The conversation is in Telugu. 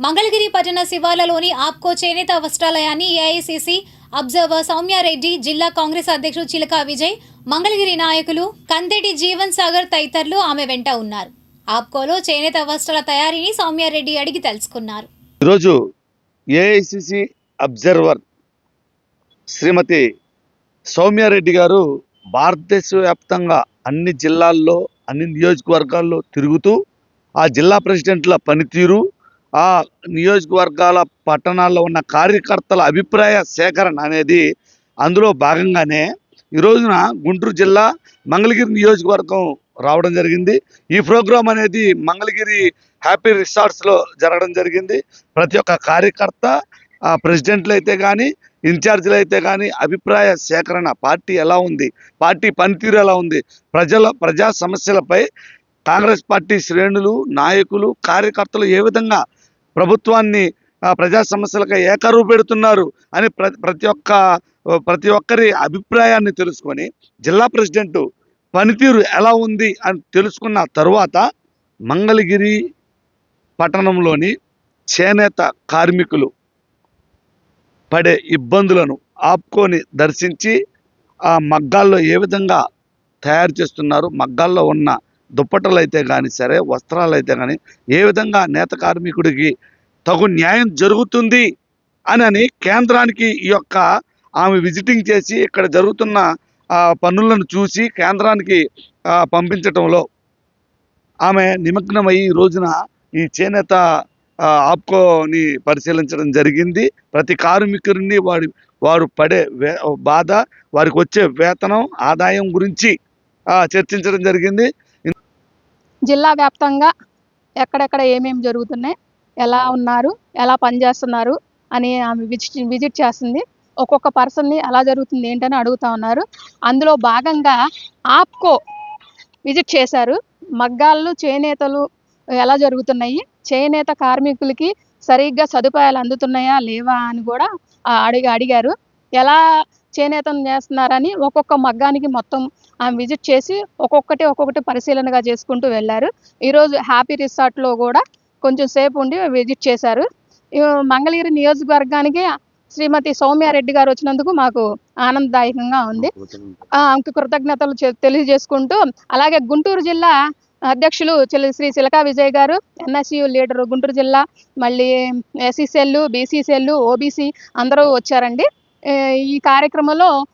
మంగళగిరి పట్టణ శివార్లలోని ఆప్కో చేనేత వస్త్రాలయాన్ని ఏఐసిసి అబ్జర్వర్ సౌమ్యారెడ్డి జిల్లా కాంగ్రెస్ అధ్యక్షుడు చిలక విజయ్ మంగళగిరి నాయకులు కందెటి జీవన్ సాగర్ తదితరులు ఆమె వెంట ఉన్నారు. ఆప్కోలో చేనేత వస్త్రాల తయారీని సౌమ్యారెడ్డి అడిగి తెలుసుకున్నారు. ఈరోజు ఏఐసిసి అబ్జర్వర్ శ్రీమతి సౌమ్యారెడ్డి గారు భారతదేశ వ్యాప్తంగా అన్ని జిల్లాల్లో అన్ని నియోజకవర్గాల్లో తిరుగుతూ ఆ జిల్లా ప్రెసిడెంట్ల పనితీరు ఆ నియోజకవర్గాల పట్టణాల్లో ఉన్న కార్యకర్తల అభిప్రాయ సేకరణ అనేది అందులో భాగంగానే ఈ రోజున గుంటూరు జిల్లా మంగళగిరి నియోజకవర్గం రావడం జరిగింది. ఈ ప్రోగ్రాం అనేది మంగళగిరి హ్యాపీ రిసార్ట్స్లో జరగడం జరిగింది. ప్రతి ఒక్క కార్యకర్త ప్రెసిడెంట్లు అయితే కానీ ఇన్ఛార్జీలు అయితే కానీ అభిప్రాయ సేకరణ పార్టీ ఎలా ఉంది పార్టీ పనితీరు ఎలా ఉంది ప్రజల ప్రజా సమస్యలపై కాంగ్రెస్ పార్టీ శ్రేణులు నాయకులు కార్యకర్తలు ఏ విధంగా ప్రభుత్వాన్ని ప్రజా సమస్యలకు ఏకరువు పెడుతున్నారు అని ప్ర ప్రతి ఒక్క ప్రతి ఒక్కరి అభిప్రాయాన్ని తెలుసుకొని జిల్లా ప్రెసిడెంట్ పనితీరు ఎలా ఉంది అని తెలుసుకున్న తరువాత మంగళగిరి పట్టణంలోని చేనేత కార్మికులు పడే ఇబ్బందులను ఆపుకొని దర్శించి ఆ మగ్గాల్లో ఏ విధంగా తయారు చేస్తున్నారు మగ్గాల్లో ఉన్న దుప్పటలు అయితే కానీ సరే వస్త్రాలు అయితే కానీ ఏ విధంగా నేత కార్మికుడికి తగు న్యాయం జరుగుతుంది అని కేంద్రానికి ఈ యొక్క ఆమె విజిటింగ్ చేసి ఇక్కడ జరుగుతున్న పనులను చూసి కేంద్రానికి పంపించటంలో ఆమె నిమగ్నమై ఈ రోజున ఈ చేనేత ఆప్కోని పరిశీలించడం జరిగింది. ప్రతి కార్మికుడిని వాడి వారు పడే బాధ వారికి వచ్చే వేతనం ఆదాయం గురించి చర్చించడం జరిగింది. జిల్లా వ్యాప్తంగా ఎక్కడెక్కడ ఏమేమి జరుగుతున్నాయి ఎలా ఉన్నారు ఎలా పనిచేస్తున్నారు అని ఆమె విజిట్ విజిట్ చేస్తుంది. ఒక్కొక్క పర్సన్ని ఎలా జరుగుతుంది ఏంటని అడుగుతా ఉన్నారు. అందులో భాగంగా ఆప్కో విజిట్ చేశారు. మగ్గాళ్ళు చేనేతలు ఎలా జరుగుతున్నాయి చేనేత కార్మికులకి సరిగ్గా సదుపాయాలు అందుతున్నాయా లేవా అని కూడా ఆ, అడిగి అడిగారు. ఎలా చేనేతను చేస్తున్నారని ఒక్కొక్క మగ్గానికి మొత్తం ఆమె విజిట్ చేసి ఒక్కొక్కటి ఒక్కొక్కటి పరిశీలనగా చేసుకుంటూ వెళ్ళారు. ఈరోజు హ్యాపీ రిసార్ట్లో కూడా కొంచెం సేపు ఉండి విజిట్ చేశారు. మంగళగిరి నియోజకవర్గానికి శ్రీమతి సౌమ్యారెడ్డి గారు వచ్చినందుకు మాకు ఆనందదాయకంగా ఉంది. ఆమెకు కృతజ్ఞతలు తెలియజేసుకుంటూ అలాగే గుంటూరు జిల్లా అధ్యక్షులు శ్రీ శిలకా విజయ్ గారు ఎన్ఎస్యు లీడర్ గుంటూరు జిల్లా మళ్ళీ SC cell BC cell OBC అందరూ వచ్చారండి. ఈ కార్యక్రమంలో